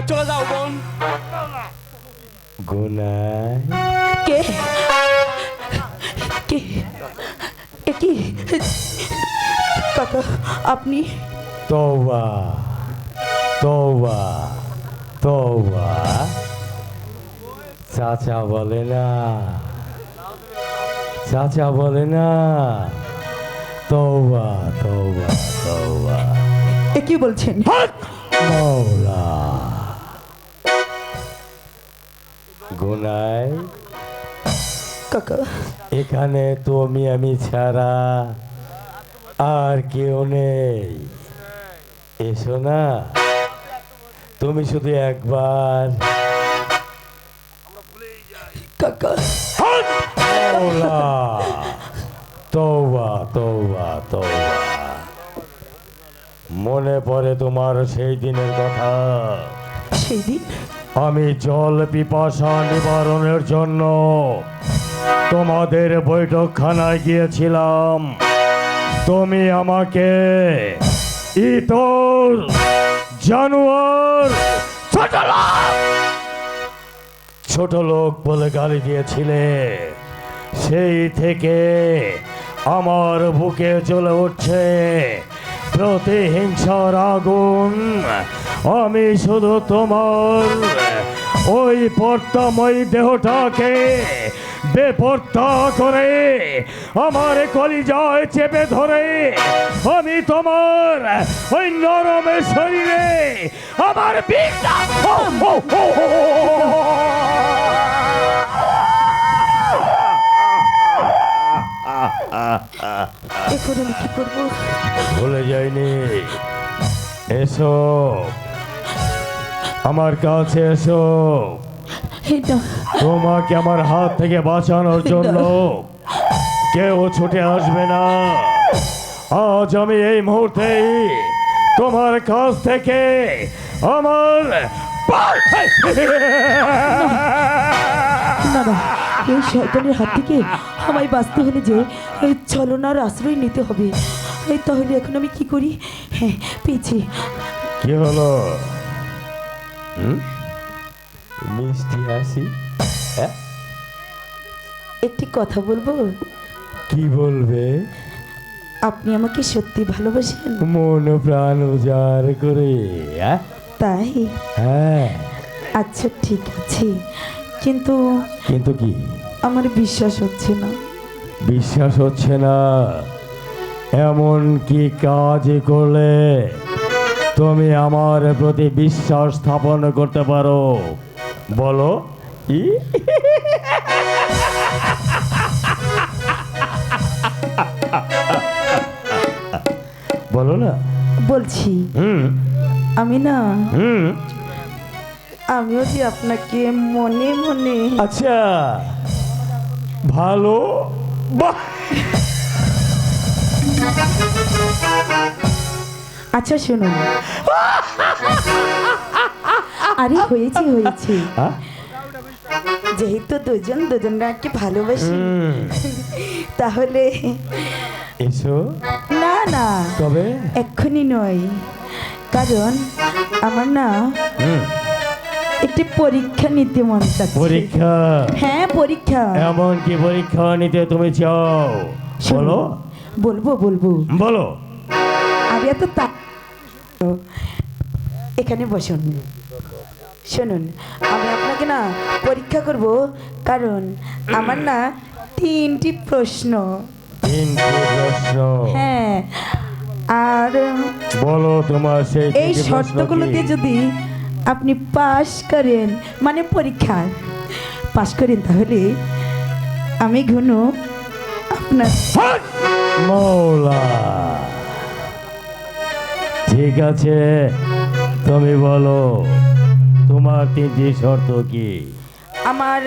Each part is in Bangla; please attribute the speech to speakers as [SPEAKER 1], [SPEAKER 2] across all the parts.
[SPEAKER 1] থেকে চলে যাও বোন।
[SPEAKER 2] গুনাই
[SPEAKER 3] কে? কে? এ কি? কাকা আপনি?
[SPEAKER 2] তওবা তওবা তওবা চাচা বলে না। চাচা বলে না। তওবা তওবা তওবা
[SPEAKER 3] এ কি বলছেন?
[SPEAKER 2] মৌলা।
[SPEAKER 3] কাকা।
[SPEAKER 2] এখানে তুমি আমি ছাড়া আর কেউ নেই। এসো না। তুমি শুধু একবার।
[SPEAKER 3] কাকা।
[SPEAKER 2] তৌবা তৌবা তৌবা মনে পড়ে তোমার সেই দিনের কথা।
[SPEAKER 3] সেই দিন?
[SPEAKER 2] আমি জল পিপাসা নিবারণের জন্য তোমাদের বৈঠকখানায় গিয়েছিলাম। তুমি আমাকে ইতর, জানোয়ার, ছোট লোক! ছোট লোক বলে গালি দিয়েছিলে। সেই থেকে আমার বুকে চলে উঠছে। প্রতিহিংসার আগুন আমি শুধু তোমার ওই পর্দাময় দেহটাকে বেপর্দা করে আমার কলিজায় চেপে ধরে আমি তোমার ওই নরমের শরীরে আমার বিদ্যা
[SPEAKER 3] এখন আমি কি করব?
[SPEAKER 2] ভুলে যাইনি। এসো। আমার কাছে এসো। তোমাকে আমার হাত থেকে বাঁচানোর জন্য কেউ ছুটে আসবে না। আজ আমি এই মুহূর্তেই তোমার কাছ থেকে আমার
[SPEAKER 3] এই শয়তানের হাত থেকে আমায় বাঁচতে হলে যে এই ছলনার আশ্রয় নিতে হবে। এই তাহলে এখন আমি কি করি? হ্যাঁ পেয়েছি।
[SPEAKER 2] কি হলো? মিষ্টি হাসি? হ্যাঁ?
[SPEAKER 3] একটি কথা বলব?
[SPEAKER 2] কি বলবে?
[SPEAKER 3] আপনি আমাকে সত্যি ভালোবাসেন।
[SPEAKER 2] মন প্রাণ উজাড় করে হ্যাঁ?
[SPEAKER 3] তাই?
[SPEAKER 2] হ্যাঁ।
[SPEAKER 3] আচ্ছা ঠিক আছে। কিন্তু
[SPEAKER 2] কিন্তু কি?
[SPEAKER 3] আমার বিশ্বাস হচ্ছে না।
[SPEAKER 2] বিশ্বাস হচ্ছে না। এমন কি কাজ করলে তুমি আমার প্রতি বিশ্বাস স্থাপন করতে পারো? বলো। কি বলো না।
[SPEAKER 3] বলছি আমি না আমিও যে আপনাকে মনে মনে
[SPEAKER 2] আচ্ছা ভালো? বাহ!
[SPEAKER 3] আচ্ছা শুনুন। আরে হয়েছে হয়েছে।
[SPEAKER 2] হ্যাঁ?
[SPEAKER 3] যেহেতু দুজন দুজনকে ভালোবাসি তাহলে
[SPEAKER 2] এসো।
[SPEAKER 3] না না।
[SPEAKER 2] তবে?
[SPEAKER 3] এক্ষুনি নয়। কারণ আমার না একটি পরীক্ষা নিতে মন চাচ্ছে।
[SPEAKER 2] পরীক্ষা?
[SPEAKER 3] হ্যাঁ পরীক্ষা।
[SPEAKER 2] এমন কি পরীক্ষা নিতে তুমি চাও? বলো।
[SPEAKER 3] বলব বলব।
[SPEAKER 2] বলো।
[SPEAKER 3] আর এত তা এখানে বসুন। শুনুন আমি আপনাকে না পরীক্ষা করব কারণ আমার না তিনটি প্রশ্ন।
[SPEAKER 2] তিনটি প্রশ্ন।
[SPEAKER 3] হ্যাঁ আর
[SPEAKER 2] বলো তোমার সেই
[SPEAKER 3] এই শর্তগুলোকে যদি আপনি পাশ করেন মানে পরীক্ষা পাশ করেন তাহলে আমি ঘুনু আপনার!
[SPEAKER 2] মৌলা! ঠিক আছে তুমি বলো তোমার তিনটি শর্ত কি?
[SPEAKER 3] আমার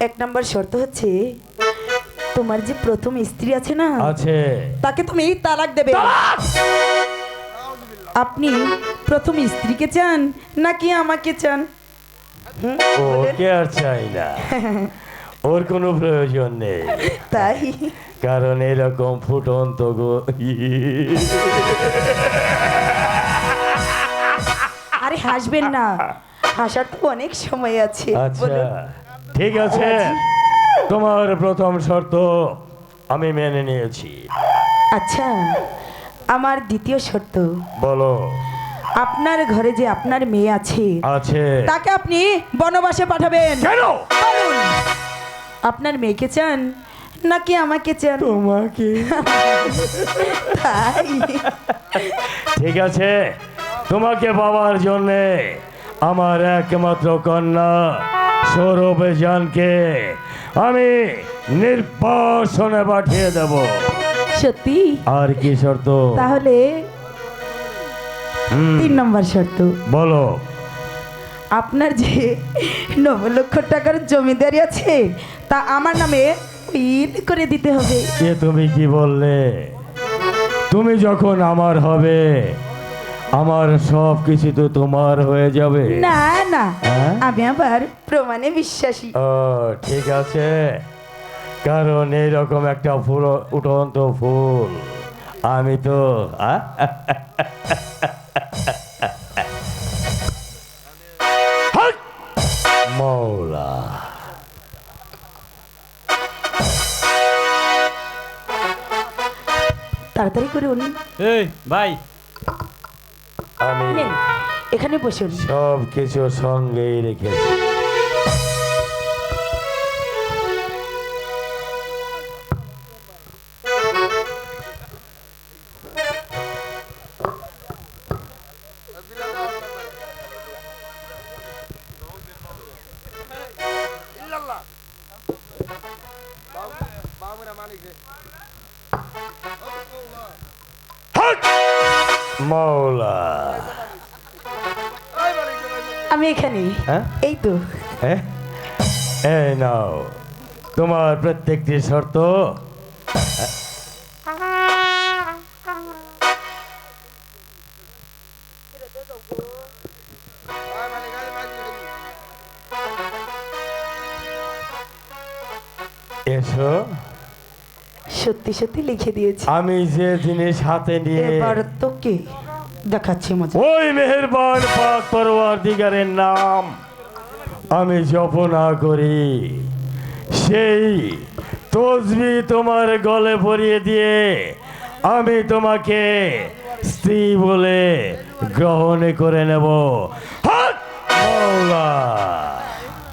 [SPEAKER 3] এক নম্বর শর্ত হচ্ছে তোমার যে প্রথম স্ত্রী আছে না
[SPEAKER 2] আছে।
[SPEAKER 3] তাকে তুমি তালাক দেবে। আপনি প্রথম স্ত্রীকে চান নাকি আমাকে চান?
[SPEAKER 2] ওকে আর চাই না। ওর কোনো প্রয়োজন নেই।
[SPEAKER 3] তাই?
[SPEAKER 2] কারণ এরকম ফুটন্ত গো
[SPEAKER 3] আরে হাসবেন না। হাসার তো অনেক সময় আছে।
[SPEAKER 2] আচ্ছা ঠিক আছে। তোমার প্রথম শর্ত আমি মেনে নিয়েছি।
[SPEAKER 3] আচ্ছা আমার দ্বিতীয় শর্ত।
[SPEAKER 2] বলো।
[SPEAKER 3] আপনার ঘরে যে আপনার মেয়ে আছে
[SPEAKER 2] আছে।
[SPEAKER 3] তাকে আপনি বনবাসে পাঠাবেন।
[SPEAKER 2] কেন?
[SPEAKER 3] বলুন আপনার মেয়েকে চান নাকি আমাকে চান?
[SPEAKER 2] তোমাকে। ঠিক আছে তোমাকে পাওয়ার জন্যে আমার একমাত্র কন্যা সৌরভ জানকে আমি নির্বাসনে পাঠিয়ে দেব।
[SPEAKER 3] সত্যি?
[SPEAKER 2] আর কি শর্ত?
[SPEAKER 3] তাহলে তিন নম্বর শর্ত।
[SPEAKER 2] বলো।
[SPEAKER 3] আপনার যে নব লক্ষ টাকার জমিদারি আছে তা আমার নামে উইল করে দিতে হবে।
[SPEAKER 2] এ তুমি কি বললে? তুমি যখন আমার হবে আমার সব কিছু তো তোমার হয়ে যাবে।
[SPEAKER 3] না না
[SPEAKER 2] হ্যাঁ?
[SPEAKER 3] আমি আবার প্রমাণে বিশ্বাসী।
[SPEAKER 2] ও ঠিক আছে। কারণ এইরকম একটা ফুল উঠন্ত ফুল আমি তো আ?
[SPEAKER 1] এই ভাই।
[SPEAKER 2] আমি
[SPEAKER 3] এখানে বসুন।
[SPEAKER 2] সব কিছু সঙ্গেই রেখেছি।
[SPEAKER 3] আমি এখানে।
[SPEAKER 2] হ্যাঁ?
[SPEAKER 3] এই তো।
[SPEAKER 2] হ্যাঁ? এই নাও। তোমার প্রত্যেকটি শর্ত। এসো।
[SPEAKER 3] সত্যি সত্যি লিখে দিয়েছি।
[SPEAKER 2] আমি যে জিনিস হাতে নিয়ে
[SPEAKER 3] এবার তোকে দেখাচ্ছি
[SPEAKER 2] ওই মেহেরবান পাক নাম আমি জপনা করি। সেই তসবি তোমার গলে পরিয়ে দিয়ে আমি তোমাকে স্ত্রী বলে গ্রহণ করে নেব!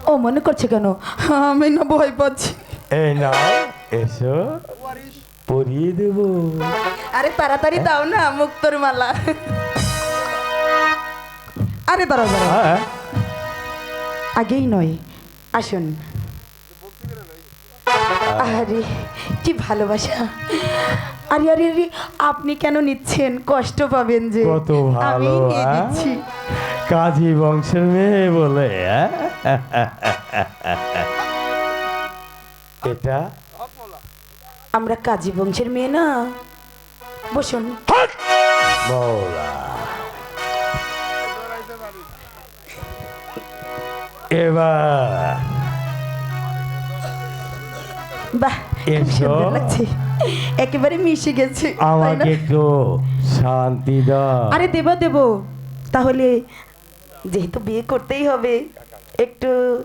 [SPEAKER 3] ও মনে করছে কেন? আমি না ভয় পাচ্ছি।
[SPEAKER 2] এই না এসো পরিয়ে দেব।
[SPEAKER 3] আরে তাড়াতাড়ি দাও না মুক্তর মালা। আরে দাঁড়াও দাঁড়াও।
[SPEAKER 2] হ্যাঁ
[SPEAKER 3] আগেই নয় আসুন। আরে কি ভালোবাসা। আরে আরে আরে আপনি কেন নিচ্ছেন? কষ্ট পাবেন যে।
[SPEAKER 2] কত
[SPEAKER 3] আমি
[SPEAKER 2] ভালো হ্যাঁ? কাজী বংশের মেয়ে বলে হ্যাঁ? এটা?
[SPEAKER 3] আমরা কাজী বংশের মেয়ে না। বসুন।
[SPEAKER 2] মৌলা। এবার।
[SPEAKER 3] বাহ লাগছে। একেবারে মিশে গেছে
[SPEAKER 2] আমাকে একটু শান্তি দাও।
[SPEAKER 3] আরে দেব দেব। তাহলে যেহেতু বিয়ে করতেই হবে একটু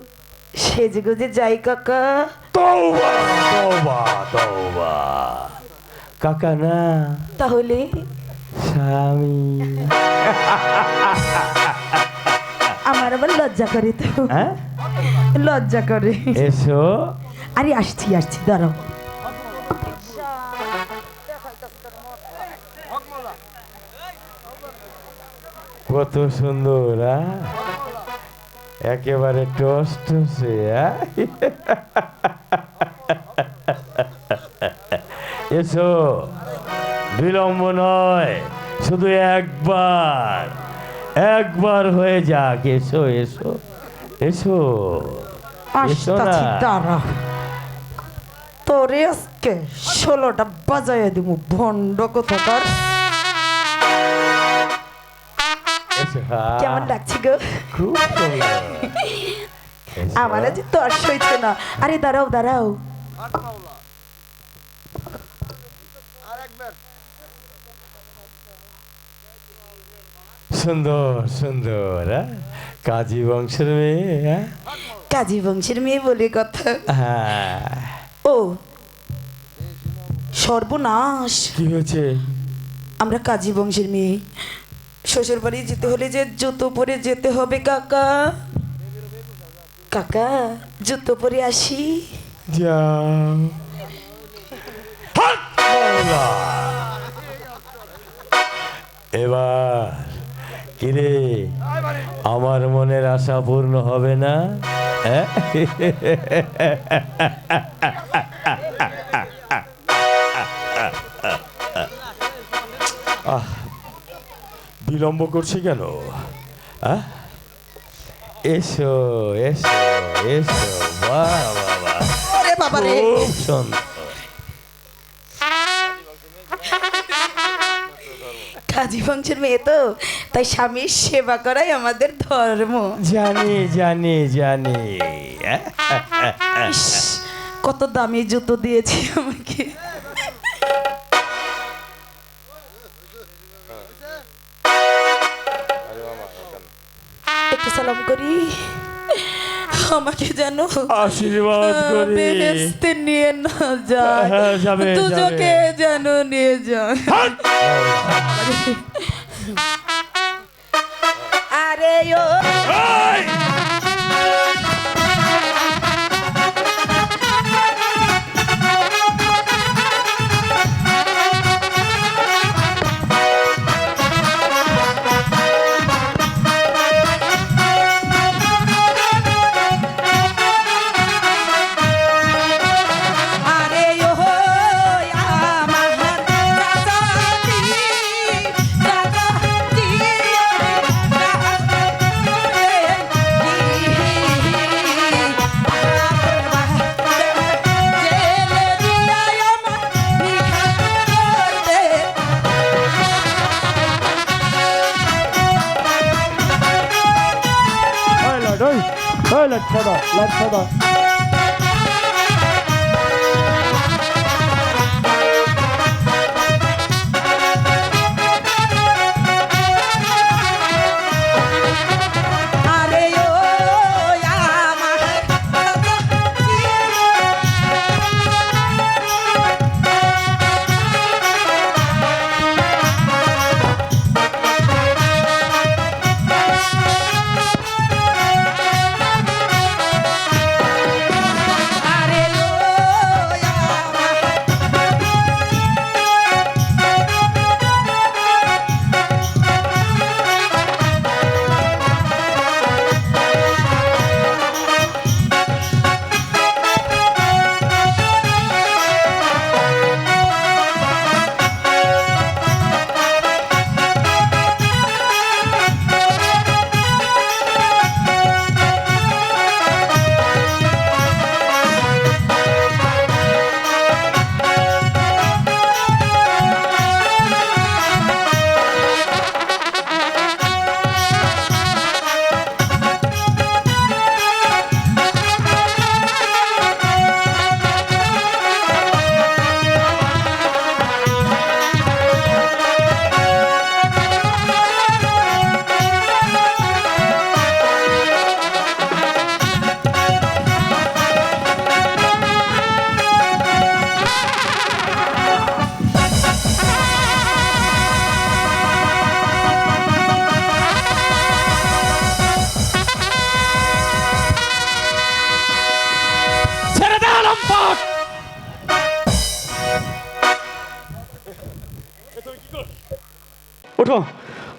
[SPEAKER 3] সেজে গুজে যাই কাকা।
[SPEAKER 2] তৌবা তৌবা তৌবা কাকা না।
[SPEAKER 3] তাহলে
[SPEAKER 2] স্বামী।
[SPEAKER 3] আমার আবার লজ্জা করে তো।
[SPEAKER 2] হ্যাঁ?
[SPEAKER 3] লজ্জা করে।
[SPEAKER 2] এসো।
[SPEAKER 3] আরে আসছি আসছি দাঁড়াও
[SPEAKER 2] কত সুন্দর? একেবারে টস টসে হ্যাঁ? এসো। বিলম্ব নয় শুধু একবার। একবার হয়ে যাক এসো এসো এসো এসো না।
[SPEAKER 3] দাঁড়া। তোরে আজকে ষোলোটা বাজাইয়া দিব ভণ্ড কোথাকার।
[SPEAKER 2] এসো হ্যাঁ।
[SPEAKER 3] কেমন লাগছে গো?
[SPEAKER 2] খুব সুন্দর। এসো।
[SPEAKER 3] আমার আজ তর সইছে না। আরে দাঁড়াও দাঁড়াও।
[SPEAKER 2] সুন্দর সুন্দর হ্যাঁ? কাজী বংশের মেয়ে হ্যাঁ?
[SPEAKER 3] কাজী বংশের মেয়ে বলে কথা
[SPEAKER 2] হ্যাঁ
[SPEAKER 3] ও সর্বনাশ
[SPEAKER 2] কি হয়েছে
[SPEAKER 3] আমরা কাজী বংশের মেয়ে শ্বশুর বাড়ি যেতে হলে যে জুতো পরে যেতে হবে কাকা কাকা জুতো পরে আসি!
[SPEAKER 2] মাওলা! এবার কিরে? আমার মনের আশা পূর্ণ হবে না? হ্যাঁ? বিলম্ব করছি কেন? এসো এসো এসো।
[SPEAKER 3] বাবা রে
[SPEAKER 2] খুব সুন্দর।
[SPEAKER 3] বংশের মেয়ে তো তাই স্বামীর সেবা করাই আমাদের ধর্ম।
[SPEAKER 2] জানি জানি জানি।
[SPEAKER 3] কত দামি জুতো দিয়েছে আমাকে। একটু সালাম করি। আমাকে যেন
[SPEAKER 2] আশীর্বাদ করি।
[SPEAKER 3] বেহেস্তে নিয়ে না যায়।
[SPEAKER 2] হ্যাঁ,
[SPEAKER 3] দুজকে যেন নিয়ে যায়। আরে ও
[SPEAKER 2] 来，开的。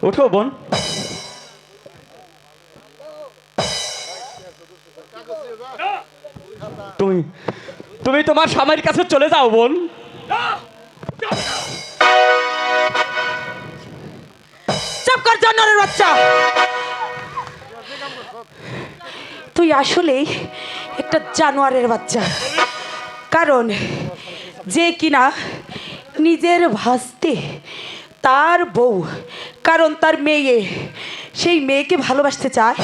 [SPEAKER 1] ওঠো, বোন। তুমি তুমি তোমার স্বামীর কাছে চলে যাও, বোন।
[SPEAKER 3] চুপ কর জানোয়ারের বাচ্চা। তুই আসলেই একটা জানোয়ারের বাচ্চা। কারণ যে কিনা নিজের ভাসতে তার বউ কারণ তার মেয়ে সেই মেয়েকে ভালোবাসতে চায়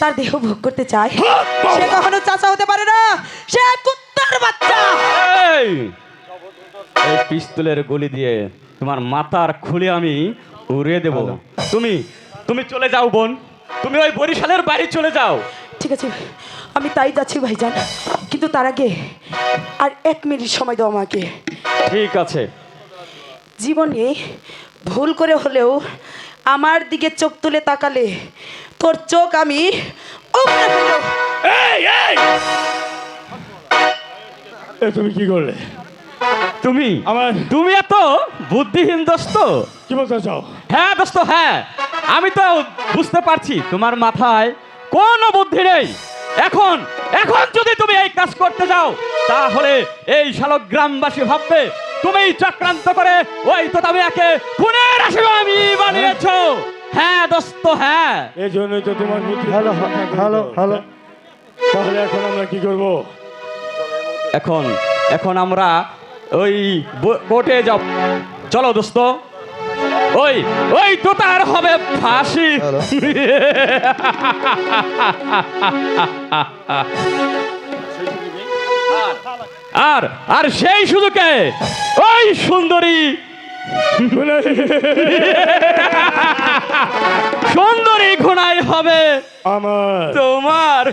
[SPEAKER 3] তার দেহ ভোগ করতে চায়। সে কখনো চাচা হতে পারে না সে কুত্তার বাচ্চা।
[SPEAKER 1] এই পিস্তলের গুলি দিয়ে তোমার মাথার খুলে আমি উড়িয়ে দেব। তুমি তুমি চলে যাও বোন। তুমি ওই বরিশালের বাড়ি চলে যাও।
[SPEAKER 3] ঠিক আছে আমি তাই যাচ্ছি ভাইজান। কিন্তু তার আগে আর এক মিনিট সময় দাও আমাকে।
[SPEAKER 1] ঠিক আছে।
[SPEAKER 3] জীবনে ভুল করে হলেও আমার দিকে চোখ তুলে তাকালে তোর চোখ আমি
[SPEAKER 2] তুমি কি করলে?
[SPEAKER 1] তুমি?
[SPEAKER 2] আমার
[SPEAKER 1] তুমি এত বুদ্ধিহীন দোস্ত।
[SPEAKER 2] কি বলতে চাও?
[SPEAKER 1] হ্যাঁ দোস্ত হ্যাঁ। আমি তো বুঝতে পারছি তোমার মাথায় কোনো বুদ্ধি নেই। এখন এখন যদি তুমি এই কাজ করতে যাও তাহলে এই শালক গ্রামবাসী ভাববে তুমি চক্রান্ত করে ওই তো তুমি একে খুনের আসামি বানিয়েছো। হ্যাঁ দোস্ত হ্যাঁ।
[SPEAKER 2] এই জন্যই তো তোমার হ্যালো হ্যালো হ্যালো। তাহলে এখন আমরা কি করব?
[SPEAKER 1] এখন এখন আমরা ওই ব- কোর্টে যাব। চলো দোস্ত। ওই ওই তো তার হবে ফাঁসি। আর আর সেই শুধু কে ওই সুন্দরী সুন্দরী ঘোড়াই হবে
[SPEAKER 2] আমার।
[SPEAKER 1] তোমার।